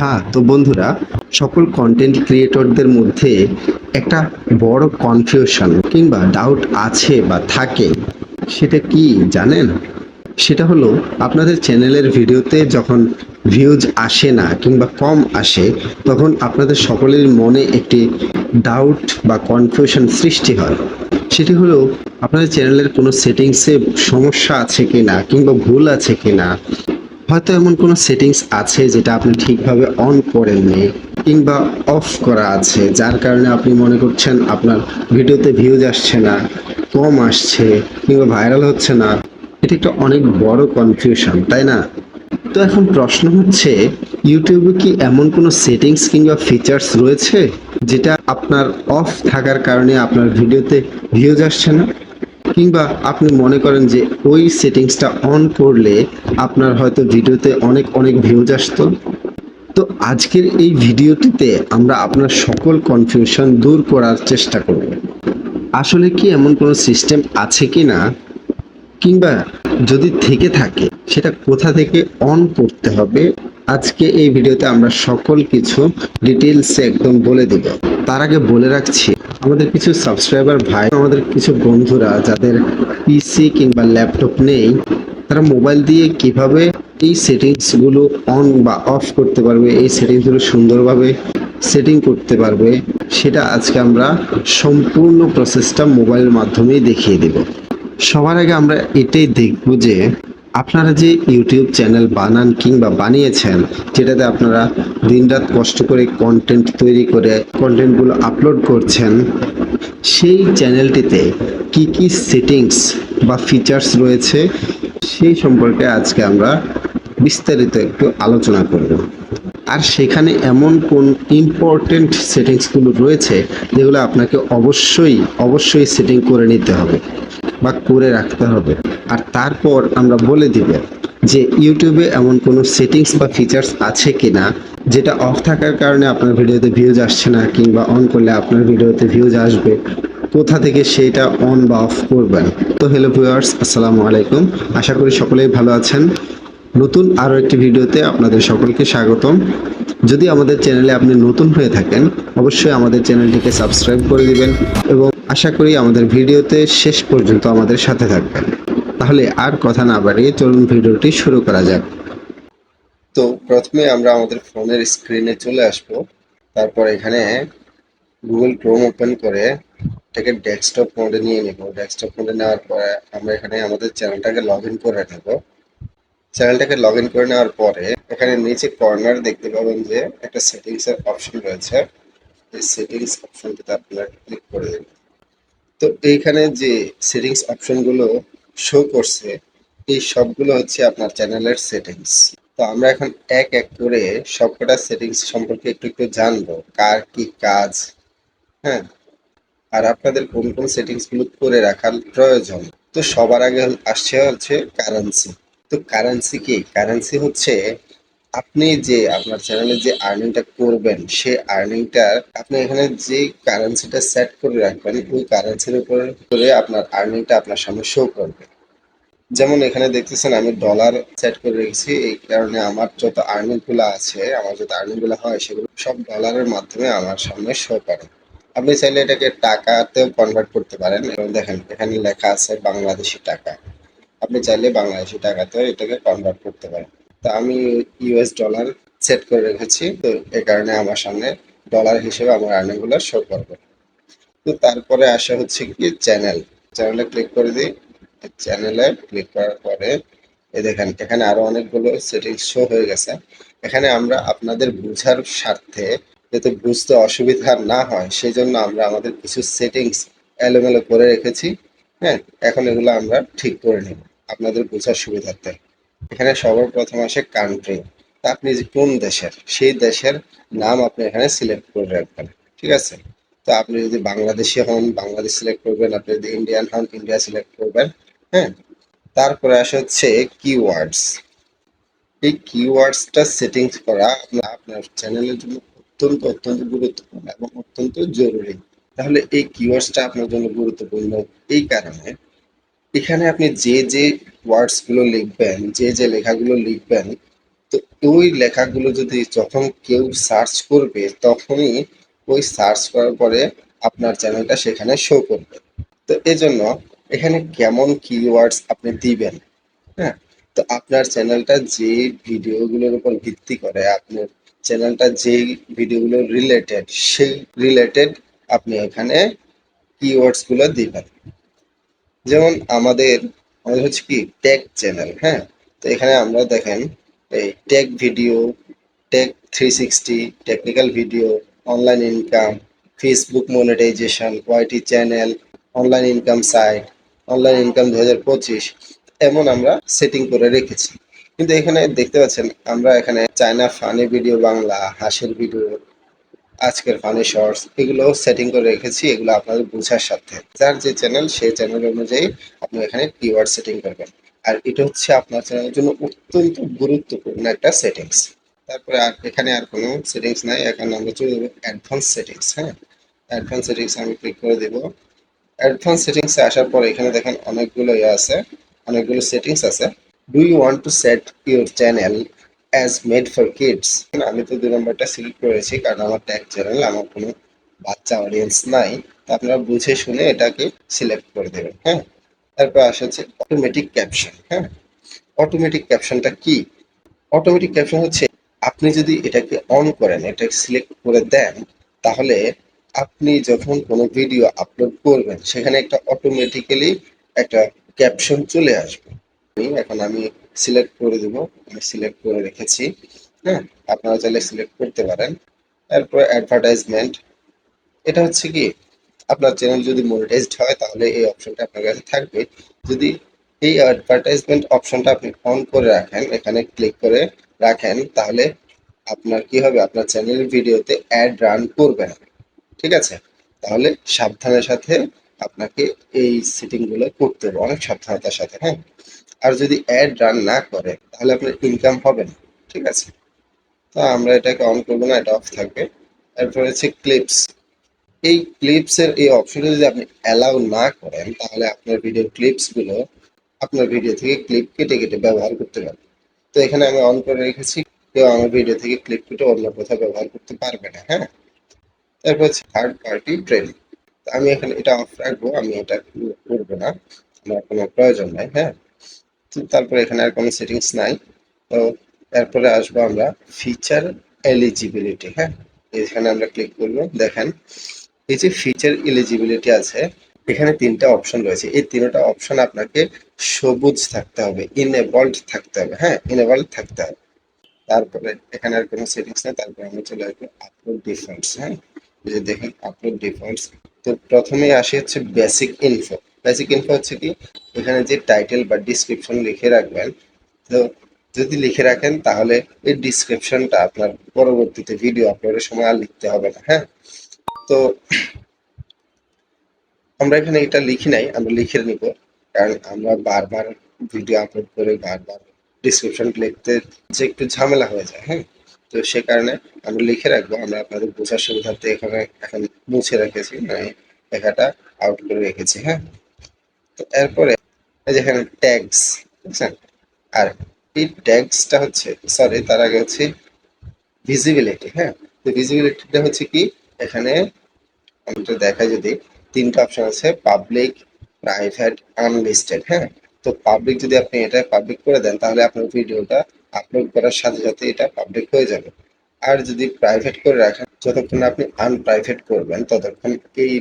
হ্যাঁ তো বন্ধুরা, সকল কন্টেন্ট ক্রিয়েটরদের মধ্যে একটা বড় কনফিউশন কিংবা ডাউট আছে বা থাকে, সেটা কি জানেন? সেটা হলো আপনাদের চ্যানেলের ভিডিওতে যখন ভিউজ আসে না কিংবা কম আসে, তখন আপনাদের সকলের মনে একটি ডাউট বা কনফিউশন সৃষ্টি হয়। সেটি হলো আপনাদের চ্যানেলের কোনো সেটিংসে সমস্যা আছে কি না কিংবা ভুল আছে কিনা হয়তো এমন কোনো সেটিংস আছে যেটা আপনি ঠিকভাবে অন করেননি কিংবা অফ করা আছে, যার কারণে আপনি মনে করছেন আপনার ভিডিওতে ভিউজ আসছে না, কম আসছে, কিংবা ভাইরাল হচ্ছে না। এটি একটা অনেক বড় কনফিউশন তাই না? তো এখন প্রশ্ন হচ্ছে, ইউটিউবে কি এমন কোনো সেটিংস কিংবা ফিচার্স রয়েছে যেটা আপনার অফ থাকার কারণে আপনার ভিডিওতে ভিউজ আসছে না? কিংবা আপনি মনে করেন যে ওই সেটিংসটা অন করলে আপনার হয়তো ভিডিওতে অনেক অনেক ভিউজ আসতো। তো আজকের এই ভিডিওটিতে আমরা আপনার সকল কনফিউশন দূর করার চেষ্টা করব। আসলে কি এমন কোনো সিস্টেম আছে কি না কিংবা যদি থেকে থাকে, সেটা কোথা থেকে অন করতে হবে? আজকে এই ভিডিওতে আমরা সকল কিছু ডিটেলসে একদম বলে দেব। তার আগে বলে রাখছি, আমাদের কিছু সাবস্ক্রাইবার ভাই, আমাদের কিছু বন্ধুরা যাদের পিসি কিংবা ল্যাপটপ নেই, তারা মোবাইল দিয়ে কীভাবে এই সেটিংসগুলো অন বা অফ করতে পারবে, এই সেটিংসগুলো সুন্দরভাবে সেটিং করতে পারবে, সেটা আজকে আমরা সম্পূর্ণ প্রসেসটা মোবাইলের মাধ্যমেই দেখিয়ে দেব। সবার আগে আমরা এটাই দেখব যে আপনারা যে ইউটিউব চ্যানেল বানান কিংবা বানিয়েছেন, যেটাতে আপনারা দিনরাত কষ্ট করে কন্টেন্ট তৈরি করে কন্টেন্টগুলো আপলোড করছেন, সেই চ্যানেলটিতে কি কি সেটিংস বা ফিচার্স রয়েছে, সেই সম্পর্কে আজকে আমরা বিস্তারিত একটু আলোচনা করব। আর সেখানে এমন কোন ইম্পর্টেন্ট সেটিংসগুলো রয়েছে, যেগুলো আপনাকে অবশ্যই অবশ্যই সেটিং করে নিতে হবে বা করে রাখতে হবে। আর তারপর আমরা বলে দিব যে ইউটিউবে এমন কোনো সেটিংস বা ফিচার্স আছে কিনা, যেটা অফ থাকার কারণে আপনার ভিডিওতে ভিউজ আসছে না, কিংবা অন করলে আপনার ভিডিওতে ভিউজ আসবে, কোথা থেকে সেটা অন বা অফ করবেন। তো হ্যালো ভিউয়ার্স আসসালামু আলাইকুম। আশা করি সকলেই ভালো আছেন। নতুন আরও একটি ভিডিওতে আপনাদের সকলকে স্বাগতম। যদি আমাদের চ্যানেলে আপনি নতুন হয়ে থাকেন, অবশ্যই আমাদের চ্যানেলটিকে সাবস্ক্রাইব করে দিবেন এবং আশা করি আমাদের ভিডিওতে শেষ পর্যন্ত আমাদের সাথে থাকবেন। তাহলে আর কথা না বাড়িয়ে চলুন ভিডিওটি শুরু করা যাক। তো প্রথমে আমরা আমাদের ফোনের স্ক্রিনে চলে আসব। তারপর এখানে গুগল ক্রোম ওপেন করে এটাকে ডেস্কটপ মোডে নিয়ে নেব। ডেস্কটপ মোডে নেওয়ার পরে আমরা এখানে আমাদের চ্যানেলটাকে লগ ইন করে নেব। চ্যানেলটাকে লগ ইন করে নেওয়ার পরে এখানে নিচে কর্নার দেখতে পাবেন যে একটা সেটিংস এর অপশন রয়েছে। এই সেটিংস অপশনটিতে আপনারা ক্লিক করে দেবেন। তো এইখানে যে সেটিংস অপশনগুলো শো করছে, এই সবগুলো হচ্ছে আপনার চ্যানেলের সেটিংস তো আমরা এখন এক এক করে সবকটা সেটিংস সম্পর্কে একটু একটু জানব, কার কি কাজ হ্যাঁ? আর আপনাদের কোন কোন সেটিংসগুলো করে রাখার প্রয়োজন। তো সবার আগে আসছে হচ্ছে কারেন্সি তো কারেন্সি কি? কারেন্সি হচ্ছে আপনি যে আপনার চ্যানেলে যে আর্নিংটা করবেন, সেই আর্নিংটা আপনি এখানে যে কারেন্সিটা সেট করে রাখবেন, ওই কারেন্সির উপর করে আপনার আর্নিংটা আপনার সামনে শো করবে। যেমন এখানে দেখতেছেন, আমি ডলার সেট করে রেখেছি, এই কারণে আমার যত আর্নিংগুলো আছে, আমার যত আর্নিংগুলো হয়, সেগুলো সব ডলারের মাধ্যমে আমার সামনে শো করে। আপনি চাইলে এটাকে টাকাতেও কনভার্ট করতে পারেন। এবং দেখেন, এখানে লেখা আছে বাংলাদেশি টাকা। আপনি চাইলে বাংলাদেশি টাকাতেও এটাকে কনভার্ট করতে পারেন। তো আমি ইউএস ডলার সেট করে রেখেছি। তো এই কারণে আমার সামনে ডলার হিসেবে আমার আর্নিংগুলো শো করবে। তো তারপরে আসা হচ্ছে কি চ্যানেল চ্যানেলে ক্লিক করে দিই। চ্যানেলে ক্লিক করার পরে এ দেখেন, এখানে আরও অনেকগুলো সেটিংস শো হয়ে গেছে। এখানে আমরা আপনাদের বোঝার স্বার্থে যাতে বুঝতে অসুবিধা না হয় সেই জন্য আমরা আমাদের কিছু সেটিংস এলোমেলো করে রেখেছি। হ্যাঁ এখন এগুলো আমরা ঠিক করে নেব আপনাদের বোঝার সুবিধার্থে। এখানে সর্বপ্রথম আসে কান্ট্রি তা আপনি কোন দেশের? সেই দেশের নাম আপনি এখানে সিলেক্ট করে রাখবেন, ঠিক আছে? তো আপনি যদি বাংলাদেশি হন, বাংলাদেশ সিলেক্ট করবেন, আপনি যদি ইন্ডিয়ান হন ইন্ডিয়া সিলেক্ট করবেন হ্যাঁ? তারপরে আসে হচ্ছে কিওয়ার্ডস এই কিওয়ার্ডসটা সেটিংস করা আপনার আপনার চ্যানেলের জন্য অত্যন্ত অত্যন্ত গুরুত্বপূর্ণ এবং অত্যন্ত জরুরি। তাহলে এই কিওয়ার্ডসটা আপনার জন্য গুরুত্বপূর্ণ এই কারণে। এখানে আপনি যে যে ওয়ার্ডসগুলো লিখবেন, যে যে লেখাগুলো লিখবেন, তো ওই লেখাগুলো যদি যখন কেউ সার্চ করবে, তখনই ওই সার্চ করার পরে আপনার চ্যানেলটা সেখানে শো করবে। তো এজন্য এখানে কেমন কিওয়ার্ডস আপনি দিবেন হ্যাঁ? তো আপনার চ্যানেলটা যে ভিডিওগুলোর উপর ভিত্তি করে, আপনার চ্যানেলটা যে ভিডিওগুলো রিলেটেড সেই রিলেটেড আপনি এখানে কিওয়ার্ডসগুলো দিবেন। যেমন আমাদের আমাদের হচ্ছে কি টেক চ্যানেল হ্যাঁ? তো এখানে আমরা দেখেন এই tech video tech three sixty technical video online income Facebook monetization YT channel online income site online income দু হাজার পঁচিশ, এমন আমরা সেটিং করে রেখেছি। কিন্তু এখানে দেখতে পাচ্ছেন, আমরা এখানে চায়না ফানি ভিডিও বাংলা হাসির ভিডিও আজকের ফানি শর্টস এগুলো সেটিং করে রেখেছি, এগুলো আপনাদের বোঝার সাথে। যার যে চ্যানেল সেই চ্যানেল অনুযায়ী আপনি এখানে কিওয়ার্ড সেটিং করবেন। আর এটা হচ্ছে আপনার চ্যানেলের জন্য অত্যন্ত গুরুত্বপূর্ণ একটা সেটিংস তারপরে আর এখানে আর কোনো সেটিংস নাই, এখানে আমরা চলে যাব অ্যাডভান্স সেটিংস হ্যাঁ? অ্যাডভান্স সেটিংস আমি ক্লিক করে দেবো। অ্যাডভান্স সেটিংসে আসার পর এখানে দেখেন অনেকগুলো ইয়ে আছে, অনেকগুলো সেটিংস আছে। Do you want to set your channel as made for kids আমি তো দুই নম্বরটা সিলেক্ট করেছি, কারণ আমার ট্যাগ চ্যানেল আমার কোনো বাচ্চা অডিয়েন্স নাই। তো আপনারা বুঝে শুনে এটাকে সিলেক্ট করে দেবেন হ্যাঁ? তারপর আসা হচ্ছে অটোমেটিক ক্যাপশন হ্যাঁ? অটোমেটিক ক্যাপশনটা কি? অটোমেটিক ক্যাপশন হচ্ছে আপনি যদি এটাকে অন করেন এটাকে সিলেক্ট করে দেন, তাহলে আপনি যখন কোনো ভিডিও আপলোড করবেন, সেখানে একটা অটোমেটিক্যালি একটা ক্যাপশন চলে আসবে। এখন আমি সিলেক্ট করে দেব। আমি সিলেক্ট করে রেখেছি হ্যাঁ? আপনারা চাইলে সিলেক্ট করতে পারেন। তারপর অ্যাডভার্টাইজমেন্ট এটা হচ্ছে কি, আপনার চ্যানেল যদি মনিটাইজড হয়, তাহলে এই অপশনটা আপনার কাছে থাকবে। যদি এই অ্যাডভার্টাইজমেন্ট অপশনটা আপনি অন করে রাখেন, এখানে ক্লিক করে রাখেন, তাহলে আপনার কি হবে? আপনার চ্যানেলের ভিডিওতে অ্যাড রান করবে না। ঠিক আছে? তাহলে সাবধানের সাথে আপনাকে এই সেটিংগুলো করতে হবে। অনেক সাবধানতার সাথে হ্যাঁ? আর যদি অ্যাড রান না করে, তাহলে আপনার ইনকাম হবে না, ঠিক আছে? তো আমরা এটাকে অন করব না, এটা অফ থাকবে। তারপর হচ্ছে ক্লিপস এই ক্লিপস এর এই অপশনটা যদি আপনি অ্যালাউ না করেন, তাহলে আপনার ভিডিও ক্লিপসগুলো আপনার ভিডিও থেকে ক্লিপ কেটে কেটে ব্যবহার করতে পারবে তো এখানে আমি অন করে রেখেছি, কেউ আমার ভিডিও থেকে ক্লিপ কেটে অন্য কোথাও ব্যবহার করতে পারবে না হ্যাঁ? তারপর হচ্ছে থার্ড পার্টি ট্রেনিং আমি এখানে এটা অফ রাখব, আমি এটা করব না, আমার কোনো প্রয়োজন নাই হ্যাঁ? তারপরে এখানে আর কোনো সেটিংস নাই। তো এরপরে আসব আমরা ফিচার এলিজিবিলিটি হ্যাঁ? এখানে আমরা ক্লিক করব, দেখেন। এই যে ফিচার এলিজিবিলিটি আছে, এখানে তিনটা অপশন রয়েছে। এই তিনটা অপশন আপনাকে সবুজ থাকতে হবে ইনেবল্ড থাকতে হবে হ্যাঁ? ইনেবল্ড থাকতে হবে। তারপরে এখানে আর কোনো সেটিংস নেই, তারপরে আমরা চলে আসব আপলোড ডিফল্টস হ্যাঁ? যে দেখেন আপলোড ডিফল্টস তো প্রথমেই আসে হচ্ছে বেসিক ইনফো বেসিক ইনফো হচ্ছে কি এখানে যে টাইটেল বা ডিসক্রিপশন লিখে রাখবেন, তো যদি লিখে রাখেন তাহলে এই ডিসক্রিপশনটা আপনার পরবর্তীতে ভিডিও আপলোডের সময় আর লিখতে হবে না হ্যাঁ? তো আমরা এখানে এটা লিখি নাই, আমরা লিখে নিব, কারণ আমরা বারবার ভিডিও আপলোড করে বারবার ডিসক্রিপশন লিখতে যে একটু ঝামেলা হয়ে যায় হ্যাঁ? তো সে কারণে আমরা লিখে রাখব, আমরা আপনাদের বোঝার সুবিধার্থে এখানে, এখন মুছে রেখেছি মানে লেখাটা আউট করে রেখেছি হ্যাঁ? এরপরে এই যে এখানে ট্যাগস বুঝছেন আর এই ট্যাগসটা হচ্ছে সরি তার আগে হচ্ছে ভিজিবিলিটি হ্যাঁ? তো ভিজিবিলিটিটা হচ্ছে কি? এখানে আমরা দেখাই যদি, তিনটা অপশন আছে পাবলিক প্রাইভেট আনলিস্টেড হ্যাঁ? তো পাবলিক যদি আপনি এটা পাবলিক করে দেন, তাহলে আপনার ভিডিওটা আপলোড করার সাথে সাথে এটা পাবলিক হয়ে যাবে। আর যদি প্রাইভেট করে রাখেন, যতক্ষণ আপনি আনপ্রাইভেট করবেন, ততক্ষণ এই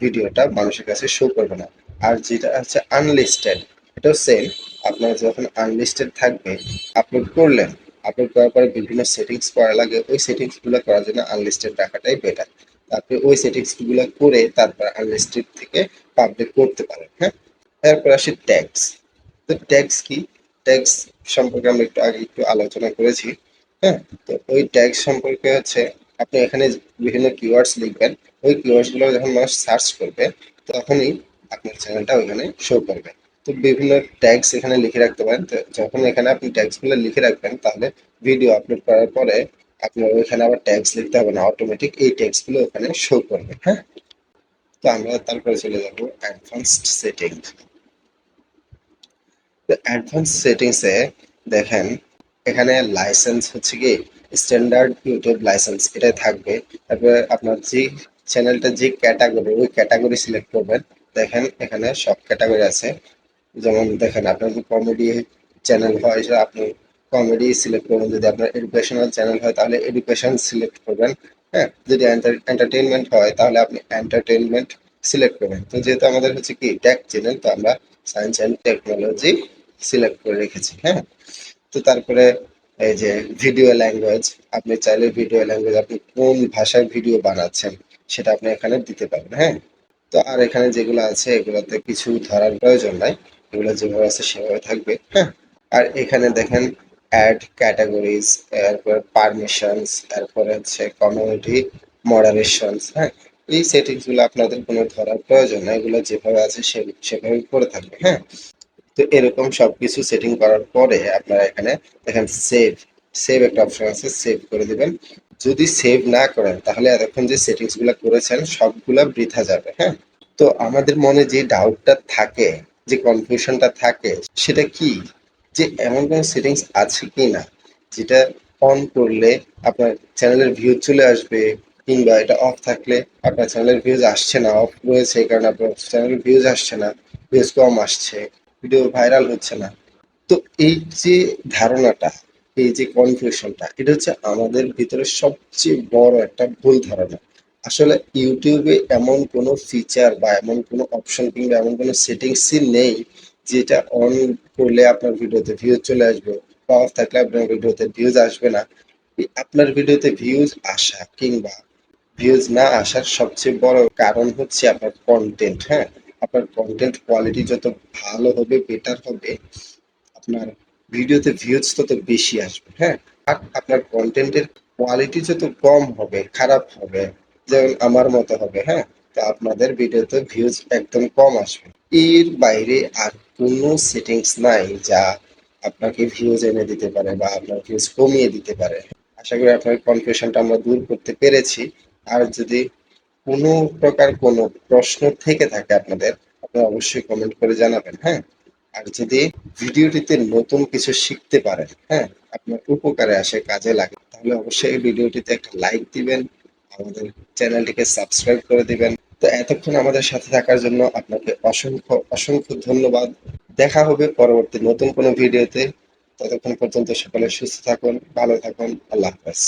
ভিডিওটা মানুষের কাছে শো করবে না। আর যেটা হচ্ছে আনলিস্টেড এটাও সেম আপনার যখন আনলিস্টেড থাকবে আপলোড করলেন আপলোড করার পরে বিভিন্ন সেটিংস করা লাগে, ওই সেটিংসগুলো করার জন্য আনলিস্টেড রাখাটাই বেটার আপনি ওই সেটিংসগুলো করে তারপর আনলিস্টেড থেকে পাবলিক করতে পারেন হ্যাঁ? এরপর আসি ট্যাক্স তো ট্যাক্স কি? ট্যাক্স সম্পর্কে আমরা একটু আগে একটু আলোচনা করেছি হ্যাঁ? তো ওই ট্যাক্স সম্পর্কে হচ্ছে আপনি এখানে বিভিন্ন কিওয়ার্ডস লিখবেন, ওই কিওয়ার্ডসগুলো যখন মানুষ সার্চ করবে, তখনই আপনার চ্যানেলটা ওইখানে শো করবে তো বিভিন্ন ট্যাগস এখানে লিখে রাখতে পারেন। তো যখন এখানে আপনি ট্যাগসগুলো লিখে রাখবেন, তাহলে ভিডিও আপলোড করার পরে আপনার ওইখানে আবার ট্যাগস লিখতে হবে না অটোমেটিক এই ট্যাগসগুলো ওখানে শো করবে হ্যাঁ? তো আমরা তারপরে চলে যাব অ্যাডভান্সড সেটিং তো অ্যাডভান্স সেটিংসে দেখেন, এখানে লাইসেন্স হচ্ছে কি স্ট্যান্ডার্ড ইউটিউব লাইসেন্স এটাই থাকবে। তারপরে আপনার যে চ্যানেলটা যে ক্যাটাগরি ওই ক্যাটাগরি সিলেক্ট করবেন। দেখেন, এখানে সব ক্যাটাগরি আছে। যেমন দেখেন, আপনার যদি কমেডি চ্যানেল হয় আপনি কমেডি সিলেক্ট করবেন যদি আপনার এডুকেশনাল চ্যানেল হয়, তাহলে এডুকেশন সিলেক্ট করবেন। হ্যাঁ যদি এন্টারটেইনমেন্ট হয়, তাহলে আপনি এন্টারটেনমেন্ট সিলেক্ট করবেন। তো যেহেতু আমাদের হচ্ছে কি টেক চ্যানেল তো আমরা সায়েন্স অ্যান্ড টেকনোলজি সিলেক্ট করে রেখেছি হ্যাঁ। তো তারপরে এই যে ভিডিও ল্যাঙ্গুয়েজ আপনি চাইলে ভিডিও ল্যাঙ্গুয়েজ আপনি কোন ভাষায় ভিডিও বানাচ্ছেন, সেটা আপনি এখানে দিতে পারবেন হ্যাঁ। তো আর এখানে যেগুলো আছে, এগুলোতে কিছু ধরার প্রয়োজন নাই। এগুলো যেভাবে আছে, সেভাবে থাকবে হ্যাঁ? আর এখানে দেখেন অ্যাড ক্যাটাগরিজ এরপর পারমিশনস এরপরে হচ্ছে কমিউনিটি মডারেশনস হ্যাঁ? এই সেটিংসগুলো আপনাদের কোনো ধরার প্রয়োজন নাই। এগুলো যেভাবে আছে সেভাবে করে থাকবে হ্যাঁ? তো এরকম সবকিছু সেটিং করার পরে আপনারা এখানে দেখেন সেভ সেভ একটা অপশন আছে সেভ করে দিবেন। যদি সেভ না করেন, তাহলে এতক্ষণ যে সেটিংসগুলো করেছেন, সবগুলা বৃথা যাবে হ্যাঁ? তো আমাদের মনে যে ডাউটটা থাকে, যে কনফিউশনটা থাকে, সেটা কি? যে এমন কোনো সেটিংস আছে কি না, যেটা অন করলে আপনার চ্যানেলের ভিউ চলে আসবে, কিংবা এটা অফ থাকলে আপনার চ্যানেলের ভিউজ আসছে না অফ রয়েছে কারণে আপনার চ্যানেলের ভিউজ আসছে না ভিউজ কম আসছে ভিডিও ভাইরাল হচ্ছে না। তো এই যে ধারণাটা এই যে কনফিউশনটা এটা হচ্ছে আমাদের ভিতরে সবচেয়ে বড় একটা ভুল ধারণা। আসলে ইউটিউবে এমন কোনো ফিচার বা এমন কোনো অপশন কিংবা এমন কোনো সেটিংসই নেই যেটা অন করলে আপনার ভিডিওতে ভিউজ চলে আসবে বা অফ থাকলে আপনার ভিডিওতে ভিউজ আসবে না। আপনার ভিডিওতে ভিউজ আসা কিংবা ভিউজ না আসার সবচেয়ে বড় কারণ হচ্ছে আপনার কন্টেন্ট হ্যাঁ? আপনার কন্টেন্ট কোয়ালিটি যত ভালো হবে বেটার হবে, আপনার ভিডিওতে ভিউজ তত বেশি আসবে হ্যাঁ? আর আপনার কন্টেন্টের কোয়ালিটি যত কম হবে, খারাপ হবে, যেমন আমার মতো হবে হ্যাঁ? তো আপনাদের ভিডিওতে ভিউজ একদম কম আসবে। এর বাইরে আর কোনো সেটিংস নাই যা আপনাকে ভিউজ এনে দিতে পারে বা আপনার ভিউজ কমিয়ে দিতে পারে। আশা করি আপনার কনফিউশনটা আমরা দূর করতে পেরেছি। আর যদি কোনো প্রকার কোনো প্রশ্ন থেকে থাকে আপনাদের, আপনারা অবশ্যই কমেন্ট করে জানাবেন হ্যাঁ? আর যদি ভিডিওটিতে নতুন কিছু শিখতে পারেন হ্যাঁ আপনার উপকারে আসে, কাজে লাগে, তাহলে অবশ্যই এই ভিডিওটিতে একটা লাইক দিবেন, আমাদের চ্যানেলটিকে সাবস্ক্রাইব করে দিবেন। তো এতক্ষণ আমাদের সাথে থাকার জন্য আপনাকে অসংখ্য অসংখ্য ধন্যবাদ। দেখা হবে পরবর্তী নতুন কোনো ভিডিওতে। ততক্ষণ পর্যন্ত সকলে সুস্থ থাকুন, ভালো থাকুন, আল্লাহ হাফেজ।